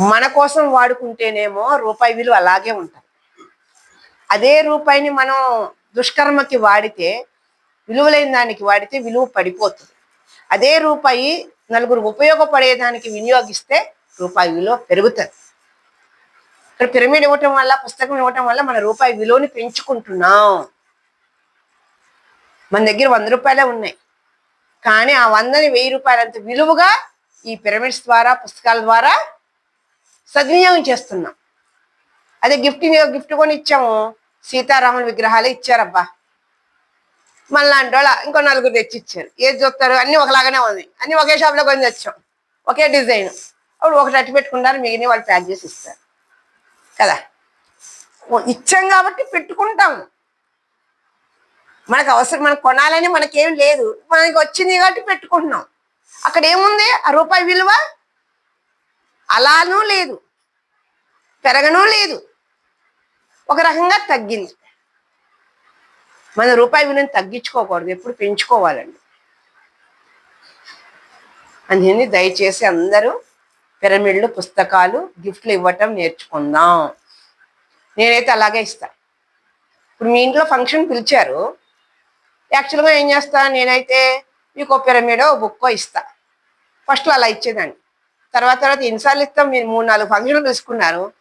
మన కోసం వాడుకుంటేనేమో రూపాయి విలువ అలాగే ఉంటుంది. అదే రూపాయిని మనం దుష్కర్మకి వాడితే విలువలైన దానికి వాడితే విలువ పడిపోతుంది. అదే రూపాయి నలుగురు ఉపయోగపడేదానికి వినియోగిస్తే రూపాయి విలువ పెరుగుతుంది. ఇక్కడ పిరమిడ్ ఇవ్వటం వల్ల పుస్తకం ఇవ్వటం వల్ల మన రూపాయి విలువని పెంచుకుంటున్నాం. మన దగ్గర వంద రూపాయలే ఉన్నాయి. కానీ ఆ వందని వెయ్యి రూపాయలంత విలువగా ఈ పిరమిడ్స్ ద్వారా పుస్తకాల ద్వారా సద్వినియోగం చేస్తున్నాం. అదే గిఫ్ట్ గిఫ్ట్ కొని ఇచ్చాము సీతారాముల విగ్రహాలే ఇచ్చారబ్బా. మళ్ళీ వాళ్ళ ఇంకో నలుగురు తెచ్చి ఇచ్చారు ఏది చూస్తారు? అన్ని ఒకలాగానే ఉంది. అన్ని ఒకే షాప్లో కొని తెచ్చాం. ఒకే డిజైన్. అప్పుడు ఒకటి అట్టి పెట్టుకుంటారు మిగిలిన వాళ్ళు ప్యాక్ చేసి ఇస్తారు. కదా? ఇచ్చాం కాబట్టి పెట్టుకుంటాము మనకు అవసరం మనం కొనాలని మనకేం లేదు. మనకి వచ్చింది కాబట్టి పెట్టుకుంటున్నాం. అక్కడ ఏముంది? ఆ రూపాయి విలువ అలానూ లేదు. పెరగనూ లేదు. ఒక రకంగా తగ్గింది. మన రూపాయి విలువను తగ్గించుకోకూడదు. ఎప్పుడు పెంచుకోవాలండి. అందుకని దయచేసి అందరూ పిరమిడ్లు పుస్తకాలు గిఫ్ట్లు ఇవ్వటం నేర్చుకుందాం. నేనైతే అలాగే ఇస్తా. ఇప్పుడు మీ ఇంట్లో ఫంక్షన్ పిలిచారు. యాక్చువల్గా ఏం చేస్తా? నేనైతే మీకు ఓ పిరమిడో బుక్కో ఇస్తా. ఫస్ట్లో అలా ఇచ్చేదాన్ని. తర్వాత తర్వాత ఎన్నిసార్లు ఇస్తాం. మీరు మూడు నాలుగు ఫంక్షన్లు తీసుకున్నారు.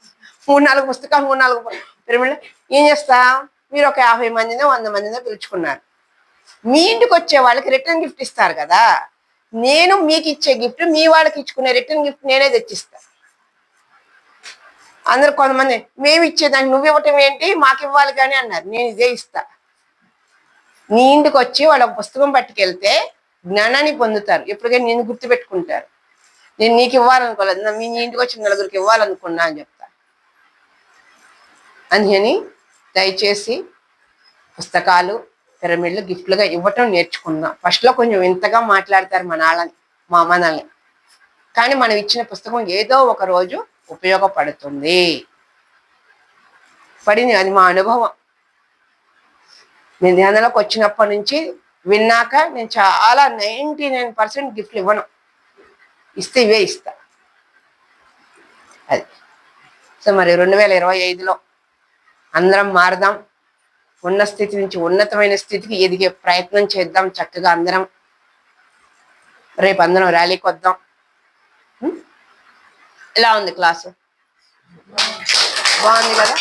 మూడు నాలుగు పుస్తకాలు మూడు నాలుగు పిరమిడ్లు. ఏం చేస్తా? మీరు ఒక యాభై మందినో వంద మందినో పిలుచుకున్నారు. మీ ఇంటికి వచ్చే వాళ్ళకి రిటర్న్ గిఫ్ట్ ఇస్తారు కదా. నేను మీకు ఇచ్చే గిఫ్ట్ మీ వాళ్ళకి ఇచ్చుకునే రిటర్న్ గిఫ్ట్ నేనే తెచ్చిస్తా. అందరు కొంతమంది మేము ఇచ్చేదాన్ని నువ్వు ఇవ్వటం ఏంటి? మాకు ఇవ్వాలి కానీ అన్నారు. నేను ఇదే ఇస్తా. నీ ఇంటికి వచ్చి వాళ్ళ పుస్తకం పట్టుకెళ్తే జ్ఞానాన్ని పొందుతారు. ఎప్పటికైనా నేను గుర్తుపెట్టుకుంటారు. నేను నీకు ఇవ్వాలనుకోలేదు మీ ఇంటికి వచ్చి నలుగురికి ఇవ్వాలనుకున్నా అని చెప్తా. అందుకని దయచేసి పుస్తకాలు పిరమిడ్లు గిఫ్ట్లుగా ఇవ్వటం నేర్చుకున్నాం. ఫస్ట్లో కొంచెం వింతగా మాట్లాడతారు మన వాళ్ళని మా మనల్ని. కానీ మనం ఇచ్చిన పుస్తకం ఏదో ఒక రోజు ఉపయోగపడుతుంది. పడింది అది మా అనుభవం. నేను ధ్యానంలోకి వచ్చినప్పటి నుంచి విన్నాక నేను చాలా నైంటీ నైన్ పర్సెంట్ గిఫ్ట్లు ఇవ్వను. ఇస్తే ఇవే ఇస్తా. అది. సో మరి రెండు వేల ఇరవై ఐదులో అందరం మారదాం. ఉన్న స్థితి నుంచి ఉన్నతమైన స్థితికి ఎదిగే ప్రయత్నం చేద్దాం. చక్కగా అందరం రేపు అందరం ర్యాలీకి వద్దాం. ఎలా ఉంది క్లాసు? బాగుంది కదా?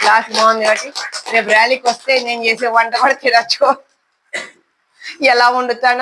క్లాస్ బాగుంది కాబట్టి రేపు ర్యాలీకి వస్తే నేను చేసే వంట కూడా తినచ్చు. ఎలా వండుతానో